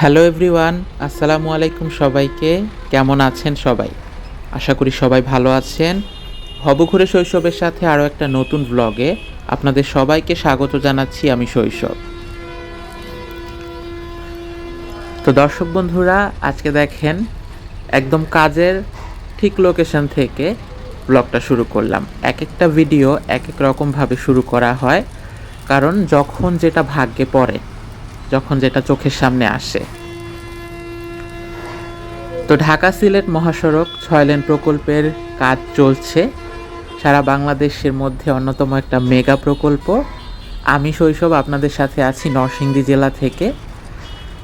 Hello everyone আসসালামু আলাইকুম সবাইকে। কেমন আছেন সবাই? আশা করি সবাই ভালো আছেন। হবঘুরে শৈশবের সাথে আরও একটা নতুন ব্লগে আপনাদের সবাইকে স্বাগত জানাচ্ছি আমি শৈশব। তো দর্শক বন্ধুরা, আজকে দেখেন একদম কাজের ঠিক লোকেশন থেকে ব্লগটা শুরু করলাম। এক একটা ভিডিও এক এক রকমভাবে শুরু করা হয়। কারণ যখন যেটা ভাগ্যে পড়ে যখন যেটা চোখের সামনে আসে। তো ঢাকা সিলেট মহাসড়ক ছয় লেন প্রকল্পের কাজ চলছে। সারা বাংলাদেশের মধ্যে অন্যতম একটা মেগা প্রকল্প। আমি শৈশব আপনাদের সাথে আছি নরসিংদী জেলা থেকে।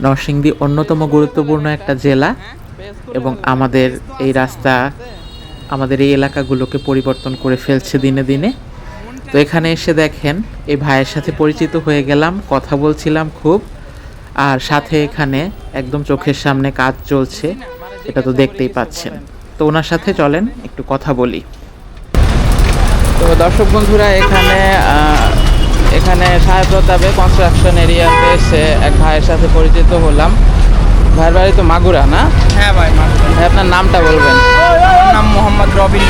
নরসিংদী অন্যতম গুরুত্বপূর্ণ একটা জেলা এবং আমাদের এই রাস্তা, আমাদের এই এলাকাগুলোকে পরিবর্তন করে ফেলছে দিনে দিনে। তো এখানে এসে দেখেন এই ভাইয়ের সাথে পরিচিত হয়ে গেলাম কথা বলছিলাম খুব আর সাথে এখানে একদম চোখের সামনে কাজ চলছে এটা তো দেখতেই পাচ্ছেন। তো ওনার সাথে চলেন একটু কথা বলি। তো দর্শক বন্ধুরা এখানে এখানে সাহেব প্রতাপে কনস্ট্রাকশন এরিয়াতে এসে এক ভাইয়ের সাথে পরিচিত হলাম। ভাইয়ের বাড়ি তো মাগুরা না? হ্যাঁ ভাই মাগুরা। ভাই আপনার নামটা বলবেন। নাম মোহাম্মদ রবিন।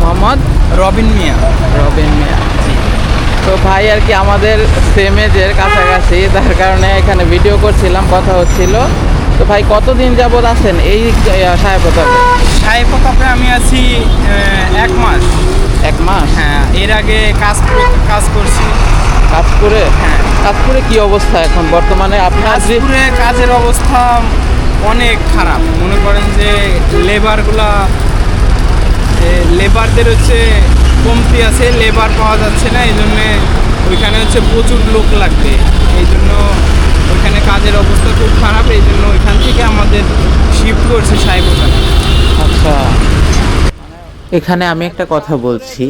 মোহাম্মদ? রবিন মিয়া। রবিন মিয়া তো ভাই আর কি আমাদের সেম এজের কাছাকাছি তার কারণে এখানে ভিডিও করছিলাম কথা হচ্ছিল। তো ভাই কতদিন যাবৎ আছেন এই সাহেব প্রতাপে সাহেব প্রতাপে আমি আছি এক মাস। এক মাস? হ্যাঁ এর আগে কাজ করে- কাজ করছি কাজপুরে হ্যাঁ। কাজপুরে কি অবস্থা এখন বর্তমানে? আপনার কাজের অবস্থা অনেক খারাপ। মনে করেন যে লেবারগুলা লেবারদের হচ্ছে কমতি আছে লেবার পাওয়া যাচ্ছে না এই জন্যে ওইখানে হচ্ছে প্রচুর লোক লাগবে। এই জন্য ওইখানে কাজের অবস্থা খুব খারাপ এই জন্য ওইখান থেকে আমাদের শিফট করছে সাহেব আচ্ছা। এখানে আমি একটা কথা বলছি,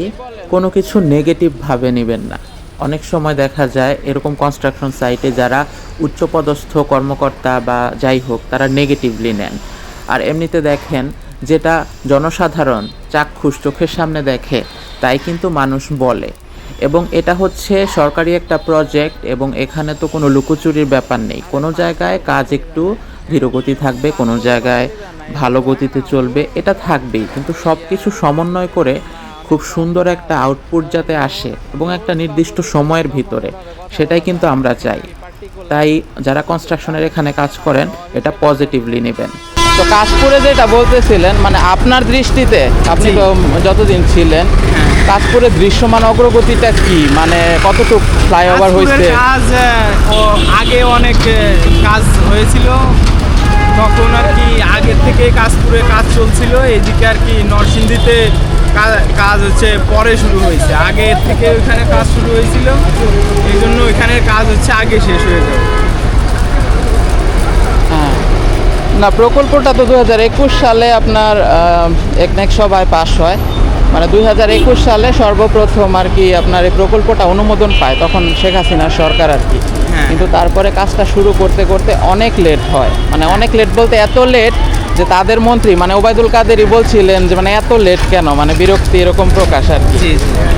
কোনো কিছু নেগেটিভ ভাবে নেবেন না। অনেক সময় দেখা যায় এরকম কনস্ট্রাকশন সাইটে যারা উচ্চপদস্থ কর্মকর্তা বা যাই হোক, তারা নেগেটিভলি নেন। আর এমনিতে দেখেন যেটা জনসাধারণ চাক্ষুষ চোখের সামনে দেখে, তাই কিন্তু মানুষ বলে। এবং এটা হচ্ছে সরকারি একটা প্রজেক্ট এবং এখানে তো কোনো লুকোচুরির ব্যাপার নেই। কোনো জায়গায় কাজ একটু ধীরগতি থাকবে, কোনো জায়গায় ভালো গতিতে চলবে, এটা থাকবেই। কিন্তু সব কিছু সমন্বয় করে খুব সুন্দর একটা আউটপুট যাতে আসে এবং একটা নির্দিষ্ট সময়ের ভিতরে, সেটাই কিন্তু আমরা চাই। তাই যারা কনস্ট্রাকশনের এখানে কাজ করেন, এটা পজিটিভলি নেবেন। তো কাশপুরে যেটা বলতেছিলেন মানে আপনার দৃষ্টিতে আপনি তো যতদিন ছিলেন কাশপুরে দৃশ্যমান অগ্রগতিটা কি? মানে কতটুকু ফ্লাইওভার হয়েছে? কাজ আগে অনেক কাজ হয়েছিল। তখন আর কি আগের থেকে কাশপুরে কাজ চলছিল এদিকে আর কি নরসিংদীতে কাজ হচ্ছে পরে শুরু হয়েছে। আগে থেকে ওইখানে কাজ শুরু হয়েছিল এই জন্য ওইখানের কাজ হচ্ছে আগে শেষ হয়ে যাবে হ্যাঁ না, প্রকল্পটা তো দু হাজার একুশ সালে আপনার এক একনেক সভায় পাশ হয় মানে দুই হাজার একুশ সালে সর্বপ্রথম আর কি আপনার এই প্রকল্পটা অনুমোদন পায়, তখন শেখ হাসিনার সরকার আর কি। কিন্তু তারপরে কাজটা শুরু করতে করতে অনেক লেট হয়। মানে অনেক লেট বলতে এত লেট যে তাদের মন্ত্রী মানে ওবায়দুল কাদেরই বলছিলেন যে মানে এত লেট কেন? মানে বিরক্তি এরকম প্রকাশ আর কি।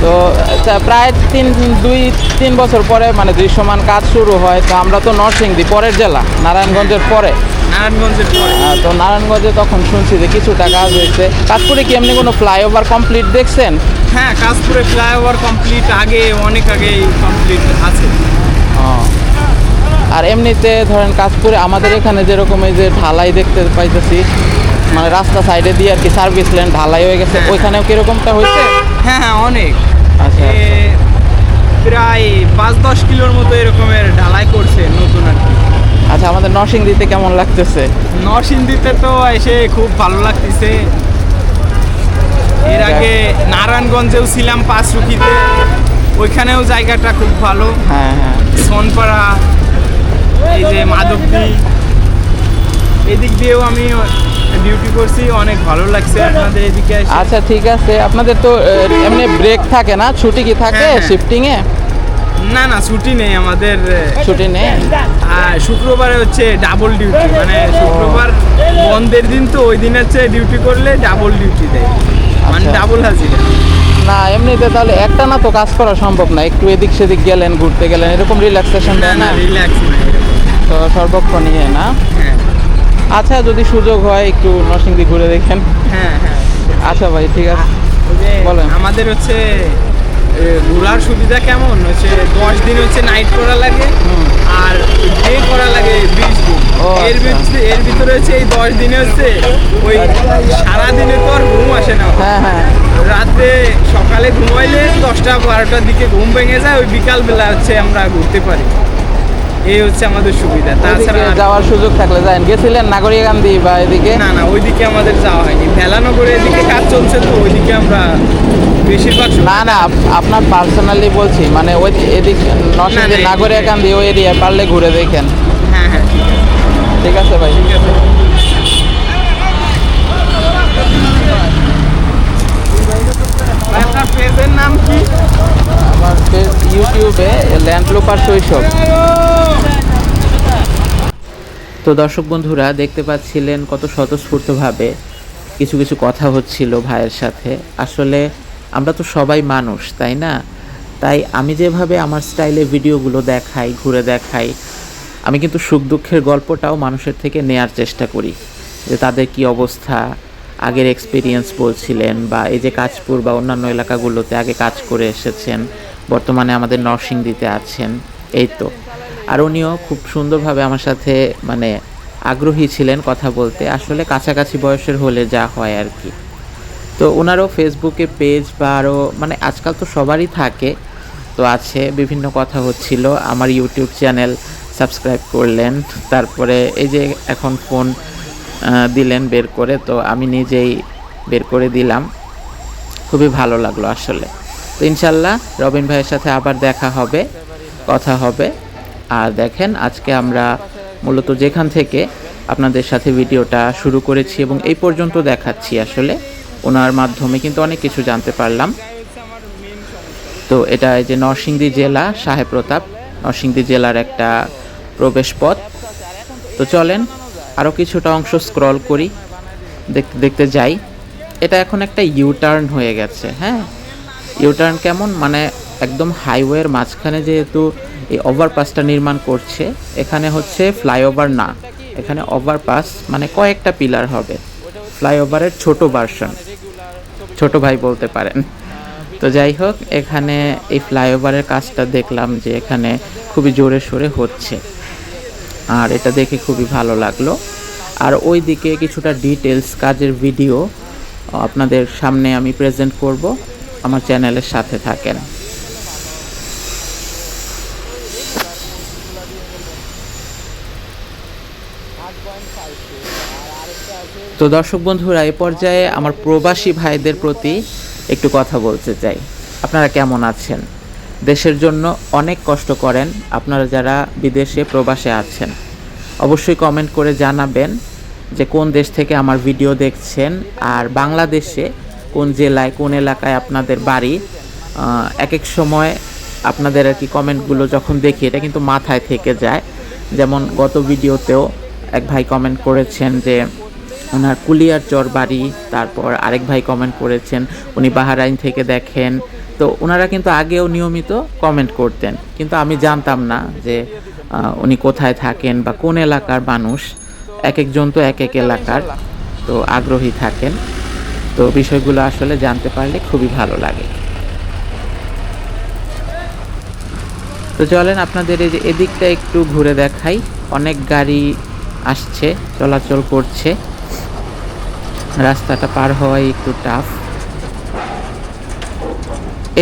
তো আচ্ছা, প্রায় তিন দুই তিন বছর পরে মানে দৃশ্যমান কাজ শুরু হয়। তো আমরা তো নরসিংদী পরের জেলা নারায়ণগঞ্জের পরে। নারায়ণগঞ্জের পরে। তো নারায়ণগঞ্জে তখন শুনছি যে কিছুটা কাজ হয়েছে। কাজপুরে কি এমনি কোনো ফ্লাইওভার কমপ্লিট দেখছেন? হ্যাঁ কাজপুরে ফ্লাইওভার কমপ্লিট আগে অনেক আগেই কমপ্লিট আছে। আর এমনিতে ধরেন কাজপুরে আমাদের এখানে যেরকম এই যে ঢালাই দেখতে পাইতেছি মানে রাস্তা সাইডে দিয়ে আর কি সার্ভিস লেন ঢালাই হয়ে গেছে হ্যাঁ। ওইখানেও কিরকমটা হয়েছে? হ্যাঁ হ্যাঁ অনেক। আচ্ছা। প্রায় পাঁচ দশ কিলোর মতো এরকমের ঢালাই করছে নতুন আর কি। আচ্ছা আমাদের নরসিংদীতে কেমন লাগতেছে? নরসিংদীতে তো এসে খুব ভালো লাগতেছে। এর আগে নারায়ণগঞ্জেও ছিলাম পাঁচরুখিতে ওইখানেও জায়গাটা খুব ভালো। হ্যাঁ হ্যাঁ। সোনপাড়া এই যে মাধবদী এদিক দিয়েও আমি ডিউটি করছি অনেক ভালো লাগছে আপনাদের এদিকে আচ্ছা ঠিক আছে। আপনাদের তো এমনি ব্রেক থাকে না? ছুটি কি থাকে হ্যাঁ, হ্যাঁ। শিফটিং এ না না ছুটি নেই আমাদের ছুটি নেই? আর শুক্রবারে হচ্ছে ডাবল ডিউটি মানে শুক্রবার বন্ধের দিন তো ওই দিন হচ্ছে ডিউটি করলে ডাবল ডিউটি দেয়। মানে আচ্ছা। ডাবল হাজিরা। না এমনিতে তাহলে একটা না তো কাজ করা সম্ভব না। একটু এদিক সেদিক গেলেন ঘুরতে গেলেন এরকম রিল্যাক্সেশন না দেয় না? রিল্যাক্স। তো সর্বক্ষণ নিয়ে না? হ্যাঁ। আচ্ছা যদি সুযোগ হয় একটু নরসিংদী ঘুরে দেখেন। হ্যাঁ হ্যাঁ। আচ্ছা ভাই ঠিক আছে। বলেন। আমাদের হচ্ছে ঘোরার সুবিধা কেমন? হচ্ছে দশ দিন হচ্ছে নাইট করা লাগে আর ডে করা লাগে বিশ দিন। এর আচ্ছা। ভিতরে এর ভিতরে হচ্ছে এই দশ দিনে হচ্ছে ওই সারাদিনে তো আর ঘুম আসে না। হ্যাঁ হ্যাঁ। রাতে সকালে ঘুমাইলে দশটা বারোটার দিকে ঘুম ভেঙে যায় ওই বিকাল বেলা হচ্ছে আমরা ঘুরতে পারি। এই হচ্ছে আমাদের সুবিধা। তাছাড়া যাওয়ার সুযোগ থাকলে যান গেছিলেন নাগরিকান্দি বা এদিকে? না না ওইদিকে আমাদের যাওয়া হয়নি। ভেলানগরে এদিকে কাজ চলছে তো ওইদিকে আমরা বেশিরভাগ না না আপনার পার্সোনালি বলছি মানে ওই এদিক নরসিংদী নাগরিকান্দি ওই এরিয়ায় পারলে ঘুরে দেখেন। হ্যাঁ হ্যাঁ ঠিক আছে। ভাই। ঠিক আছে। আপনার পেজের নাম কি? আমার পেজ ইউটিউবে ল্যান্ড লোপার শৈশব। তো দর্শক বন্ধুরা, দেখতে পাচ্ছিলেন কত স্বতঃস্ফূর্তভাবে কিছু কিছু কথা হচ্ছিল ভাইয়ের সাথে। আসলে আমরা তো সবাই মানুষ, তাই না? তাই আমি যেভাবে আমার স্টাইলে ভিডিওগুলো দেখাই, ঘুরে দেখাই, আমি কিন্তু সুখ দুঃখের গল্পটাও মানুষের থেকে নেয়ার চেষ্টা করি। যে তাদের কি অবস্থা, আগের এক্সপিরিয়েন্স বলছিলেন বা এই যে কাজপুর বা অন্যান্য এলাকাগুলোতে আগে কাজ করে এসেছেন, বর্তমানে আমাদের নরসিংদীতে আছেন, এই তো। আর উনিও খুব সুন্দরভাবে আমার সাথে মানে আগ্রহী ছিলেন কথা বলতে। আসলে কাছাকাছি বয়সের হলে যা হয় আর কি। তো ওনারও ফেসবুকে পেজ বা আরও মানে আজকাল তো সবারই থাকে। তো আছে, বিভিন্ন কথা হচ্ছিল। আমার ইউটিউব চ্যানেল সাবস্ক্রাইব করলেন। তারপরে এই যে এখন ফোন দিলেন বের করে, তো আমি নিজেই বের করে দিলাম। খুবই ভালো লাগল আসলে। তো ইনশাল্লাহ রবিন ভাইয়ের সাথে আবার দেখা হবে, কথা হবে। আর দেখেন, আজকে আমরা মূলত যেখান থেকে আপনাদের সাথে ভিডিওটা শুরু করেছি এবং এই পর্যন্ত দেখাচ্ছি আসলে। ওনার মাধ্যমে কিন্তু অনেক কিছু জানতে পারলাম। তো এটা যে নরসিংদী জেলা, সাহেব প্রতাপ, নরসিংদী জেলার একটা প্রবেশ পথ। তো চলেন আরও কিছুটা অংশ স্ক্রল করি দেখতে দেখতে যাই। এটা এখন একটা ইউটার্ন হয়ে গেছে হ্যাঁ? ইউটার্ন কেমন? মানে একদম হাইওয়ের মাঝখানে যেহেতু এই ওভারপাসটা নির্মাণ করছে। এখানে হচ্ছে ফ্লাইওভার না। এখানে ওভারপাস মানে কয়েকটা পিলার হবে। ফ্লাইওভারের ছোট ভার্সন ছোট ভাই বলতে পারেন। তো যাই হোক, এখানে এই ফ্লাইওভারের কাজটা দেখলাম যে এখানে খুবই জোরে সোরে হচ্ছে। আর এটা দেখে খুবই ভালো লাগল। আর ওই দিকে কিছুটা ডিটেলস কাজের ভিডিও আপনাদের সামনে আমি প্রেজেন্ট করব। আমার চ্যানেলের সাথে থাকেন। তো দর্শক বন্ধুরা, এ পর্যায়ে আমার প্রবাসী ভাইদের প্রতি একটু কথা বলতে চাই। আপনারা কেমন আছেন? দেশের জন্য অনেক কষ্ট করেন আপনারা যারা বিদেশে, প্রবাসে আছেন। অবশ্যই কমেন্ট করে জানাবেন যে কোন দেশ থেকে আমার ভিডিও দেখছেন আর বাংলাদেশে কোন জেলায়, কোন এলাকায় আপনাদের বাড়ি। এক এক সময় আপনাদের আর কি কমেন্টগুলো যখন দেখি, এটা কিন্তু মাথায় থেকে যায়। যেমন গত ভিডিওতেও এক ভাই কমেন্ট করেছেন যে ওনার কুলিয়ার চর বাড়ি, তারপর আরেক ভাই কমেন্ট করেছেন, উনি বাহারাইন থেকে দেখেন। তো ওনারা কিন্তু আগেও নিয়মিত কমেন্ট করতেন, কিন্তু আমি জানতাম না যে উনি কোথায় থাকেন বা কোন এলাকার মানুষ। এক একজন তো এক এক এলাকার, তো আগ্রহী থাকেন। তো বিষয়গুলো আসলে জানতে পারলে খুবই ভালো লাগে। তো চলেন আপনাদের এই যে এদিকটা একটু ঘুরে দেখাই। অনেক গাড়ি আসছে, চলাচল করছে। রাস্তাটা পার হওয়াই একটু টাফ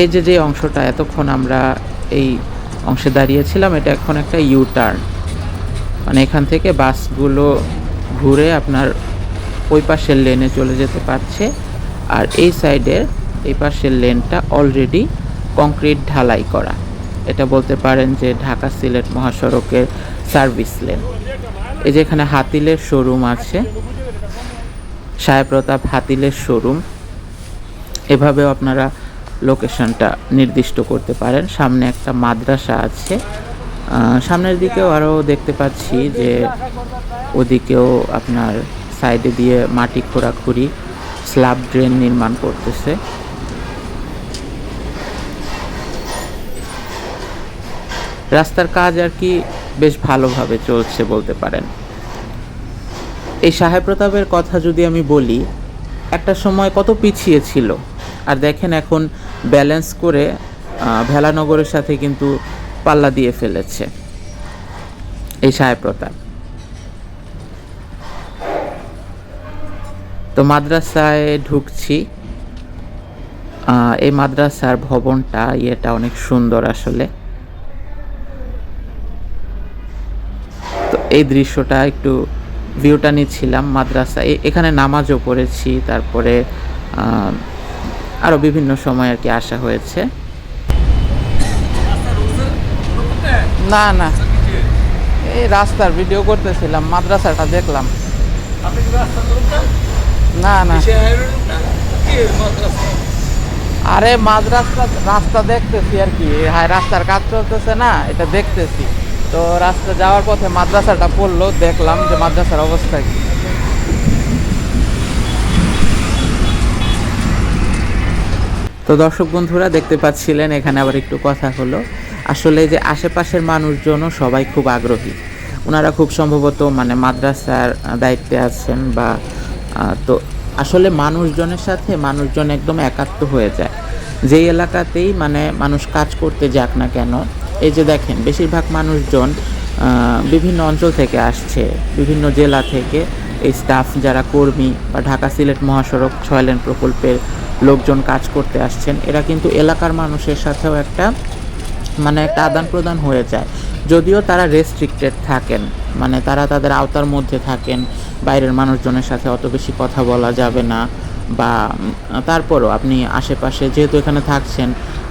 এই যে যে অংশটা, এতক্ষণ আমরা এই অংশে দাঁড়িয়েছিলাম, এটা এখন একটা ইউ টার্ন মানে এখান থেকে বাসগুলো ঘুরে আপনার ওই পাশের লেনে চলে যেতে পারছে। আর এই সাইডের এই পাশের লেনটা অলরেডি কংক্রিট ঢালাই করা। এটা বলতে পারেন যে ঢাকা সিলেট মহাসড়কের সার্ভিস লেন এই যে এখানে হাতিলের শোরুম আছে। সাহেব প্রতাপ হাতিলের শোরুম এভাবেও আপনারা লোকেশনটা নির্দিষ্ট করতে পারেন। সামনে একটা মাদ্রাসা আছে। সামনের দিকেও আরও দেখতে পাচ্ছি যে ওদিকেও আপনার সাইডে দিয়ে মাটি খোঁড়াখুড়ি স্ল্যাব ড্রেন নির্মাণ করতেছে। রাস্তার কাজ আর কি বেশ ভালোভাবে চলছে বলতে পারেন। এই সাহেব প্রতাপের কথা যদি আমি বলি, একটা সময় কত পিছিয়ে ছিল। আর দেখেন এখন ব্যালেন্স করে ভেলানগরের সাথে কিন্তু পাল্লা দিয়ে ফেলেছে এই সাহেব প্রতাপ। তো মাদ্রাসায় ঢুকছি। এই মাদ্রাসার ভবনটা, ইয়েটা অনেক সুন্দর আসলে। তো এই দৃশ্যটা একটু ভিউটা নিচ্ছিলাম মাদ্রাসা এখানে নামাজও পড়েছি, তারপরে আরও বিভিন্ন সময় আর কি আসা হয়েছে। না না। এই রাস্তার ভিডিও করতেছিলাম, মাদ্রাসাটা দেখলাম। না না। আরে মাদ্রাসা রাস্তা দেখতেছি আর কি হ্যাঁ রাস্তার কাজ চলতেছে না, এটা দেখতেছি। তো রাস্তা যাওয়ার পথে মাদ্রাসাটা পড়ল, দেখলাম যে মাদ্রাসার অবস্থা কি। তো দর্শক বন্ধুরা, দেখতে পাচ্ছিলেন, এখানে আবার একটু কথা হলো। আসলে যে আশেপাশের মানুষজনও সবাই খুব আগ্রহী। ওনারা খুব সম্ভবত মানে মাদ্রাসার দায়িত্বে আছেন বা তো আসলে মানুষজনের সাথে মানুষজন একদম একাত্ম হয়ে যায়। যেই এলাকাতেই মানে মানুষ কাজ করতে যাক না কেন এই যে দেখেন, বেশিরভাগ মানুষজন বিভিন্ন অঞ্চল থেকে আসছে, বিভিন্ন জেলা থেকে এই স্টাফ যারা কর্মী বা ঢাকা সিলেট মহাসড়ক ছয় লেন প্রকল্পের লোকজন কাজ করতে আসছেন, এরা কিন্তু এলাকার মানুষের সাথেও একটা মানে একটা আদান প্রদান হয়ে যায়। যদিও তারা রেস্ট্রিক্টেড থাকেন মানে তারা তাদের আওতার মধ্যে থাকেন, বাইরের মানুষজনের সাথে অত বেশি কথা বলা যাবে না বা তারপরও আপনি আশেপাশে যেহেতু এখানে থাকছেন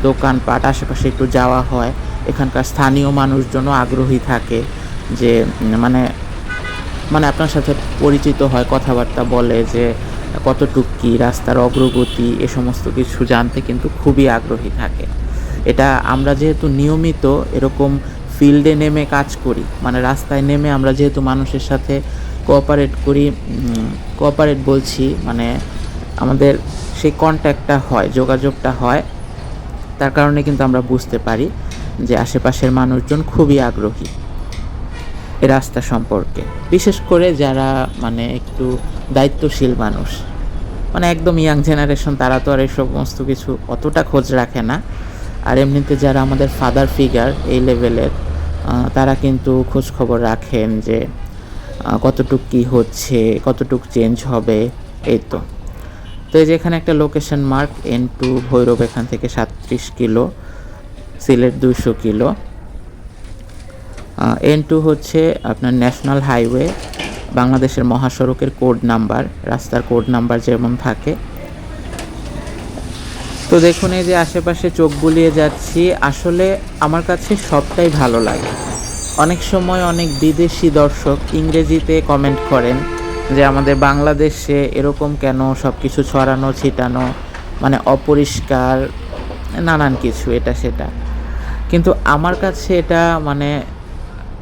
দোকানপাট আশেপাশে একটু যাওয়া হয়। এখানকার স্থানীয় মানুষজনও আগ্রহী থাকে যে মানে মানে আপনার সাথে পরিচিত হয়, কথাবার্তা বলে যে কতটুক কি রাস্তার অগ্রগতি, এ সমস্ত কিছু জানতে কিন্তু খুবই আগ্রহী থাকে। এটা আমরা যেহেতু নিয়মিত এরকম ফিল্ডে নেমে কাজ করি মানে রাস্তায় নেমে আমরা যেহেতু মানুষের সাথে কোঅপারেট করি কোঅপারেট বলছি মানে আমাদের সেই কন্ট্যাক্টটা হয়, যোগাযোগটা হয় তার কারণে কিন্তু আমরা বুঝতে পারি যে আশেপাশের মানুষজন খুবই আগ্রহী এই রাস্তা সম্পর্কে। বিশেষ করে যারা মানে একটু দায়িত্বশীল মানুষ। মানে একদম ইয়াং জেনারেশন তারা তো আর এই সমস্ত কিছু অতটা খোঁজ রাখে না। আর এমনিতে যারা আমাদের ফাদার ফিগার এই লেভেলের তারা কিন্তু খোঁজ খবর রাখেন যে কতটুক কী হচ্ছে, কতটুক চেঞ্জ হবে, এই তো। তো এই যে এখানে একটা location mark N two Bhairab এখান থেকে সাতত্রিশ কিলো, সিলেট দুইশো কিলো। এন টু হচ্ছে আপনার ন্যাশনাল হাইওয়ে বাংলাদেশের মহাসড়কের কোড নাম্বার রাস্তার কোড নাম্বার যেমন থাকে। তো দেখুন, এই যে আশেপাশে চোখ বুলিয়ে যাচ্ছি, আসলে আমার কাছে সবটাই ভালো লাগে। অনেক সময় অনেক বিদেশি দর্শক ইংরেজিতে কমেন্ট করেন যে আমাদের বাংলাদেশে এরকম কেন সব কিছু ছড়ানো, ছিটানো মানে অপরিষ্কার নানান কিছু এটা সেটা। কিন্তু আমার কাছে এটা মানে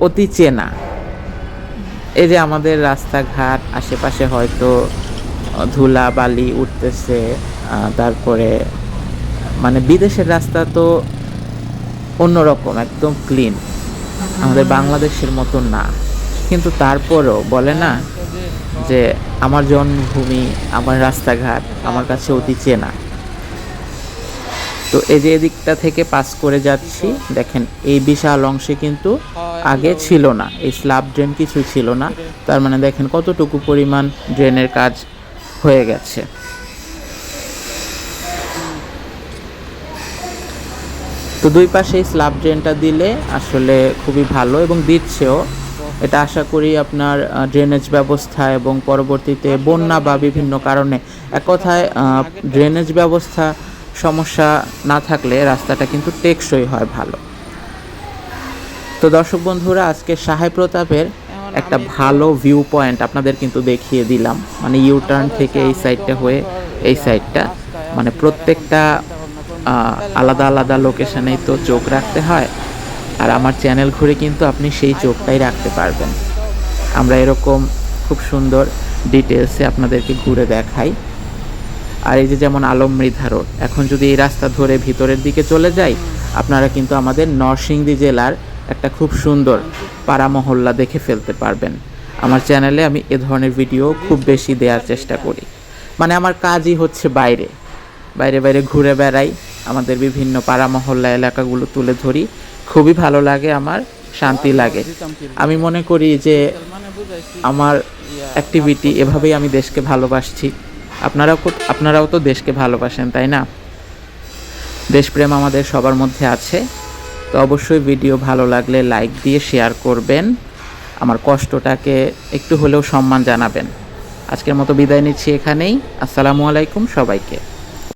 অতি চেনা। এই যে আমাদের রাস্তাঘাট আশেপাশে হয়তো ধুলা বালি উঠতেছে তারপরে মানে বিদেশের রাস্তা তো অন্যরকম একদম ক্লিন আমাদের বাংলাদেশের মতো না। কিন্তু তারপরও বলে না যে আমার জন্মভূমি আমার রাস্তাঘাট আমার কাছে অতি চেনা। তো এই যে এদিকটা থেকে পাস করে যাচ্ছি, দেখেন এই বিশাল অংশে কিন্তু আগে ছিল না, এই স্ল্যাব ড্রেন কিছু ছিল না, তার মানে দেখেন কতটুকু পরিমাণ ড্রেনের কাজ হয়ে গেছে। তো দুই পাশে স্ল্যাব ড্রেনটা দিলে আসলে খুবই ভালো এবং দিচ্ছেও। এটা আশা করি আপনার ড্রেনেজ ব্যবস্থা এবং পরবর্তীতে বন্যা বা বিভিন্ন কারণে। এক কথায় ড্রেনেজ ব্যবস্থা সমস্যা না থাকলে রাস্তাটা কিন্তু টেকসই হয় ভালো। তো দর্শক বন্ধুরা আজকে সাহেব প্রতাপের একটা ভালো ভিউ পয়েন্ট আপনাদের কিন্তু দেখিয়ে দিলাম। মানে ইউ টার্ন থেকে এই সাইডটা হয়ে এই সাইডটা মানে প্রত্যেকটা আলাদা আলাদা লোকেশনেই তো চোখ রাখতে হয়। আর আমার চ্যানেল ঘুরে কিন্তু আপনি সেই চোখটাই রাখতে পারবেন। আমরা এরকম খুব সুন্দর ডিটেলসে আপনাদেরকে ঘুরে দেখাই। আর এই যে যেমন আলম মৃধা রোড, এখন যদি এই রাস্তা ধরে ভিতরের দিকে চলে যাই, আপনারা কিন্তু আমাদের নরসিংদী জেলার একটা খুব সুন্দর পাড়া মহল্লা দেখে ফেলতে পারবেন। আমার চ্যানেলে আমি এ ধরনের ভিডিও খুব বেশি দেওয়ার চেষ্টা করি। মানে আমার কাজই হচ্ছে বাইরে। বাইরে বাইরে ঘুরে বেড়াই, আমাদের বিভিন্ন পাড়া মহল্লা এলাকাগুলো তুলে ধরি। খুবই ভালো লাগে, আমার শান্তি লাগে। আমি মনে করি যে আমার অ্যাক্টিভিটি এভাবেই আমি দেশকে ভালোবাসছি। আপনারাও আপনারাও তো দেশকে ভালোবাসেন, তাই না? দেশপ্রেম আমাদের সবার মধ্যে আছে, তো অবশ্যই ভিডিও ভালো লাগলে লাইক দিয়ে শেয়ার করবেন। আমার কষ্টটাকে একটু হলেও সম্মান জানাবেন। আজকের মতো বিদায় নিচ্ছি এখানেই। আসসালামু আলাইকুম সবাইকে।